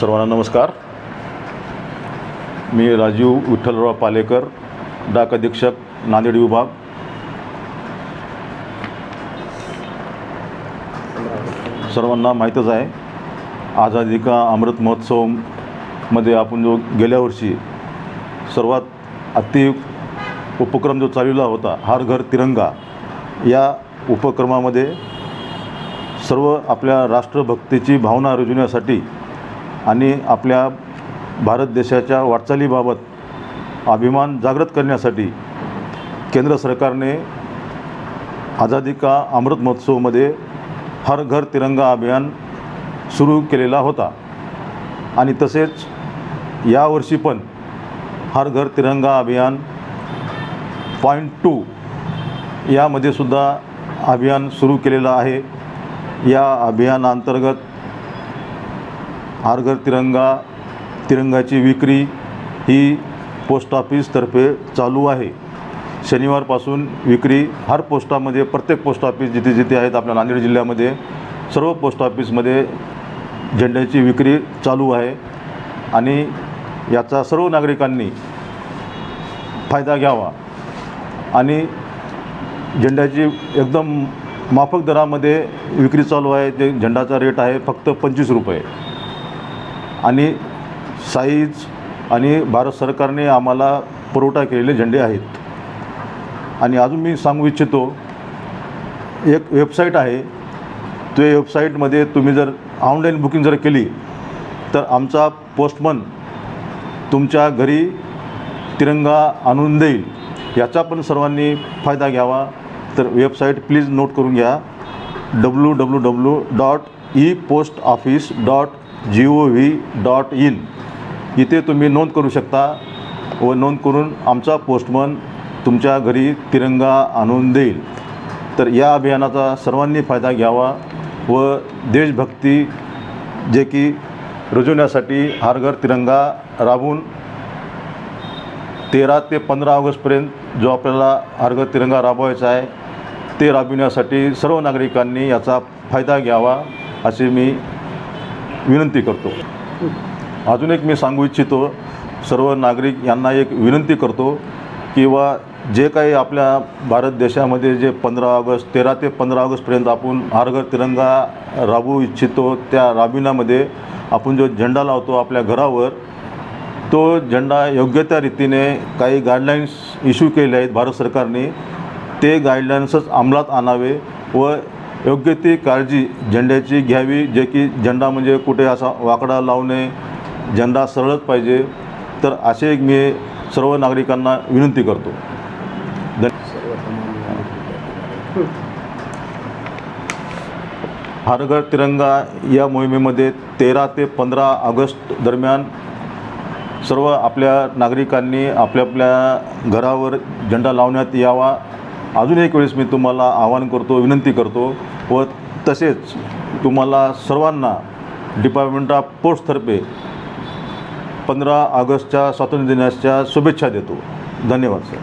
सर्वांना नमस्कार. मी राजीव विठ्ठलराव पालेकर डाक अधीक्षक नांदेड विभाग. सर्वांना माहीतच आहे आझादी का अमृत महोत्सवमध्ये आपण जो गेल्या वर्षी सर्वात अति उपक्रम जो चालवला होता हर घर तिरंगा या उपक्रमामध्ये सर्व आपल्या राष्ट्रभक्तीची भावना रुजवण्यासाठी आणि आपल्या भारत देशाच्या वाटचालीबाबत अभिमान जागृत करण्यासाठी केंद्र सरकारने आझादी का अमृत महोत्सवमध्ये हर घर तिरंगा अभियान सुरू केलेला होता. आणि तसेच यावर्षी पण हर घर तिरंगा अभियान पॉईंट टू यामध्ये सुद्धा अभियान सुरू केलेलं आहे. या अभियानांतर्गत हारघर तिरंगा तिरंगाची विक्री ही पोस्ट ऑफिसतर्फे चालू आहे. शनिवारपासून विक्री हर पोस्टामध्ये प्रत्येक पोस्ट ऑफिस जिथे जिथे आहेत आपल्या नांदेड जिल्ह्यामध्ये सर्व पोस्ट ऑफिसमध्ये झेंड्याची विक्री चालू आहे आणि याचा सर्व नागरिकांनी फायदा घ्यावा आणि झेंड्याची एकदम माफक दरामध्ये विक्री चालू आहे. जे झेंडाचा रेट आहे फक्त पंचवीस रुपये. आणि साईज आणि भारत सरकारने आम्हाला पुरवठा केलेले झेंडे आहेत. आणि अजून मी सांगू इच्छितो एक वेबसाईट आहे. ते वेबसाईटमध्ये तुम्ही जर ऑनलाईन बुकिंग जर केली तर आमचा पोस्टमन तुमच्या घरी तिरंगा आणून देईल. याचा पण सर्वांनी फायदा घ्यावा. तर वेबसाईट प्लीज नोट करून घ्या. W W W dot E post office dot G O V dot in इथे तुम्ही नोंद करू शकता व नोंद करून आमचा पोस्टमन तुमच्या घरी तिरंगा आणून देईल. तर या अभियानाचा सर्वांनी फायदा घ्यावा व देशभक्ती जे की रुजवण्यासाठी हर घर तिरंगा राबवून तेरा ते पंधरा ऑगस्टपर्यंत जो आपल्याला हर घर तिरंगा राबवायचा आहे ते राबविण्यासाठी सर्व नागरिकांनी याचा फायदा घ्यावा असे मी विनंती करतो. अजून एक मी सांगू इच्छितो सर्व नागरिक यांना एक विनंती करतो किंवा जे काही आपल्या भारत देशामध्ये जे पंधरा ऑगस्ट तेरा ते पंधरा ऑगस्टपर्यंत आपण आरगर तिरंगा राबवू इच्छितो त्या राबविण्यामध्ये आपण जो झेंडा लावतो आपल्या घरावर तो झेंडा योग्य त्या रीतीने काही गाईडलाईन्स इश्यू केले आहेत भारत सरकारने ते गाईडलाईन्सच अंमलात आणावे व योग्य ती काळजी झेंड्याची घ्यावी जे की झेंडा म्हणजे कुठे असा वाकडा लावणे झेंडा सरळच पाहिजे. तर असे एक मी सर्व नागरिकांना विनंती करतो. हर घर तिरंगा या मोहिमेमध्ये तेरा ते पंधरा ऑगस्ट दरम्यान सर्व आपल्या नागरिकांनी आपल्या आपल्या घरावर झेंडा लावण्यात यावा. अजून एक वेळेस मी तुम्हाला आवाहन करतो विनंती करतो व तसेच तुम्हाला सर्वांना डिपार्टमेंट ऑफ पोस्टतर्फे पंधरा ऑगस्टच्या स्वातंत्र्य दिनाच्या शुभेच्छा देतो. धन्यवाद सर